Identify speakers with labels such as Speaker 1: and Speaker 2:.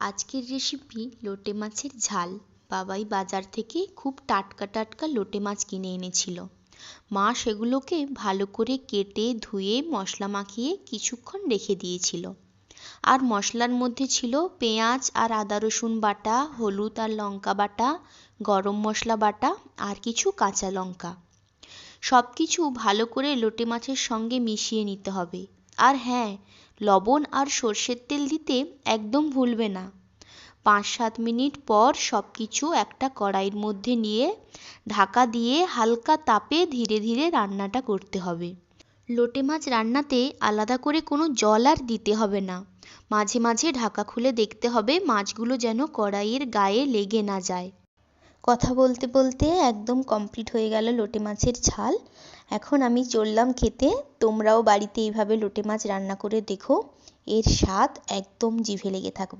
Speaker 1: আজকের রেসিপি লোটে মাছের ঝাল। বাবাই বাজার থেকে খুব টাটকা টাটকা লোটে মাছ কিনে এনেছিল। মা সেগুলোকে ভালো করে কেটে, ধুয়ে, মশলা মাখিয়ে কিছুক্ষণ রেখে দিয়েছিল। আর মশলার মধ্যে ছিল পেঁয়াজ আর আদা রসুন বাটা, হলুদ আর লঙ্কা বাটা, গরম মশলা বাটা আর কিছু কাঁচা লঙ্কা। সব কিছু ভালো করে লোটে মাছের সঙ্গে মিশিয়ে নিতে হবে। আর হ্যাঁ লবণ আর সর্ষের তেল দিতে একদম ভুলবে না। পাঁচ সাত মিনিট পর সব কিছু একটা কড়াইয়ের মধ্যে নিয়ে ঢাকা দিয়ে হালকা তাপে ধীরে ধীরে রান্নাটা করতে হবে। লোটে মাছ রান্নাতে আলাদা করে কোনো জল আর দিতে হবে না। মাঝে মাঝে ঢাকা খুলে দেখতে হবে মাছগুলো যেন কড়াইয়ের গায়ে লেগে না যায়। কথা বলতে বলতে একদম কমপ্লিট হয়ে গেল লোটে মাছের ঝাল। এখন আমি চললাম খেতে। তোমরাও বাড়িতে এইভাবে লোটে মাছ রান্না করে দেখো। এর স্বাদ একদম জিভে লেগে থাকবে।